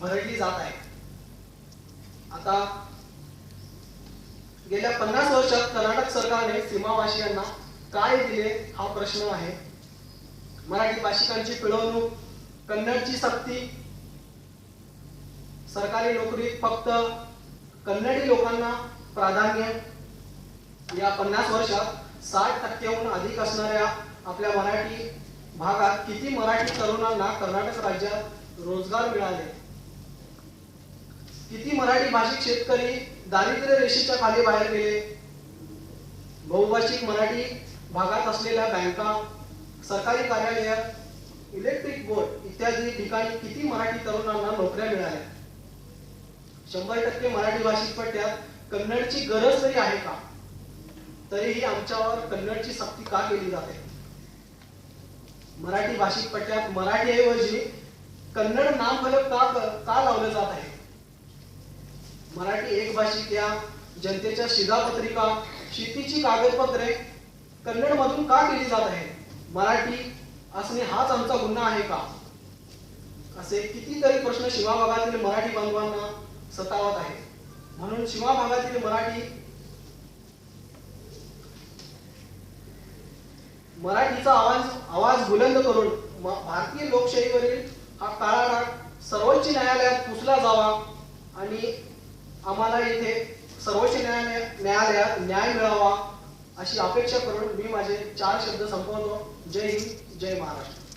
भरडली जात आहे. आता गेल्या पन्नास वर्षात कर्नाटक सरकारने सीमावासियांना काय दिले हा प्रश्न आहे. मराठी भाषिकांची पिळवणूक कन्नडची सक्ती सरकारी नोकरीत फक्त कन्नडी लोकांना प्राधान्य या पन्नास वर्षात साठ टक्क्याहून अधिक असणाऱ्या आपल्या मराठी भागात किती मराठी तरुणांना कर्नाटक राज्यात रोजगार मिळाले? किती मराठी भाषिक शेतकरी दारिद्र्य रेषेच्या खाली बाहेर गेले? बहुभाषिक मराठी भागात असलेल्या बँका सरकारी कार्यालय इलेक्ट्रिक बोर्ड इत्यादी ठिकाणी किती मराठी तरुणांना नोकऱ्या मिळाल्या? शंभर टक्के मराठी भाषिक पट्ट्यात कन्नडची गरज तरी आहे का? तरीही आमच्यावर कन्नडची सक्ती का केली जाते? मराठी भाषिक पट्ट्यात मराठी ऐवजी कन्नड नामफलक का का लावलं जात आहे? मराठी एक भाषिक या जनतेच्या शिधापत्रिका शेतीची कागदपत्रे कन्नड मधून का केली जात आहे मराठी असणे हाच आमचा गुन्हा आहे का? असे कितीतरी प्रश्न शिवा भागातील मराठी बांधवांना सतावत आहे म्हणून शिवा भागातील मराठी मराठीचा आवाज आवाज बुलंद करून भारतीय लोकशाहीवरील हा काळा सर्वोच्च न्यायालयात पुसला जावा आणि आम्हाला इथे सर्वोच्च न्यायालय न्यायालयात न्याय मिळावा अशी अपेक्षा करून मी माझे चार शब्द संपवतो. जय हिंद जय महाराष्ट्र.